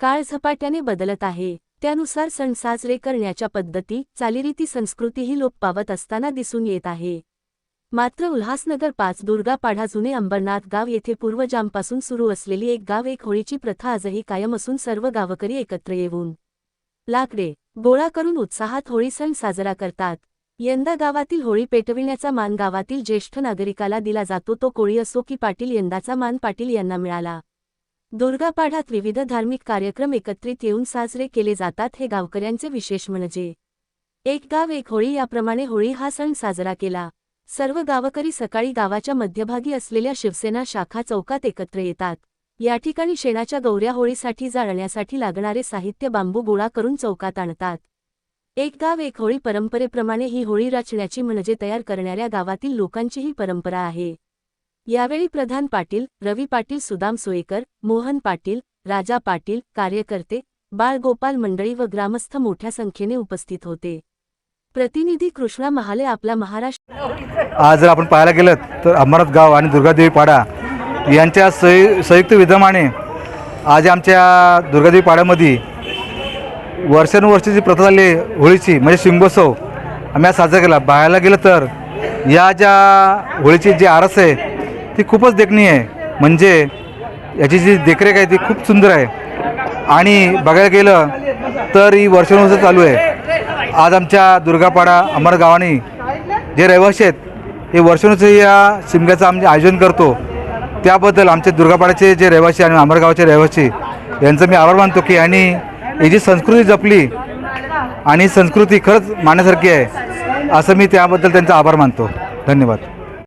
काळ झपाट्याने बदलत आहे. त्यानुसार सण साजरे करण्याच्या पद्धती चालीरीती संस्कृतीही लोप पावत असताना दिसून येत आहे. मात्र उल्हासनगर पाच दुर्गापाढा जुने अंबरनाथ गाव येथे पूर्वजांपासून सुरू असलेली एक गाव एक होळीची प्रथा आजही कायम असून सर्व गावकरी एकत्र येऊन लाकडे गोळा करून उत्साहात होळी सण साजरा करतात. यंदा गावातील होळी पेटविण्याचा मान गावातील ज्येष्ठ नागरिकाला दिला जातो तो कोळी असो की पाटील यंदाचा मान पाटील यांना मिळाला. दुर्गापाढात विविध धार्मिक कार्यक्रम एकत्रित येऊन साजरे केले जातात हे गावकऱ्यांचे विशेष म्हणजे. एक गाव एक होळी याप्रमाणे होळी हा सण साजरा केला. सर्व गावकरी सकाळी गावाच्या मध्यभागी असलेल्या शिवसेना शाखा चौकात एकत्र येतात. या ठिकाणी शेणाच्या गौऱ्या होळीसाठी जाळण्यासाठी लागणारे साहित्य बांबू गोळा करून चौकात आणतात. एक गाव एक होळी परंपरेप्रमाणे ही होळी रचण्याची म्हणजे तयार करणाऱ्या गावातील लोकांची ही परंपरा आहे. यावेळी प्रधान पाटील रवी पाटील सुदाम सोयेकर मोहन पाटील राजा पाटील कार्यकर्ते बाळगोपाल मंडळी व ग्रामस्थ मोठ्या संख्येने उपस्थित होते. प्रतिनिधी कृष्णा महाले आपला महाराष्ट्र आज जर आपण पाहायला गेलं तर अमरनाथ गाव आणि दुर्गादेवी पाडा यांच्या संयु संयुक्त विद्यमाने आज आमच्या दुर्गादेवी पाड्यामध्ये वर्षानुवर्षी जी प्रथा झाली होळीची म्हणजे शिंगोत्सव आम्ही आज साजरा केला. पाहायला गेलं तर या ज्या होळीची जी आरस आहे ती खूपच देखणीय आहे. म्हणजे याची जी देखरेख आहे ती खूप सुंदर आहे. आणि बघायला गेलं तर ही वर्षानुवर्ष चालू आहे. आज आमच्या दुर्गापाडा अमर गावाने जे रहिवासी आहेत हे वर्षानुवर्ष या शिमग्याचं आम्ही आयोजन करतो. त्याबद्दल आमचे दुर्गापाड्याचे जे रहिवासी आणि अमरगावचे रहिवासी यांचं मी आभार मानतो की आणि ही जी संस्कृती जपली आणि संस्कृती खरंच मानण्यासारखी आहे असं मी त्याबद्दल त्यांचा आभार मानतो. धन्यवाद.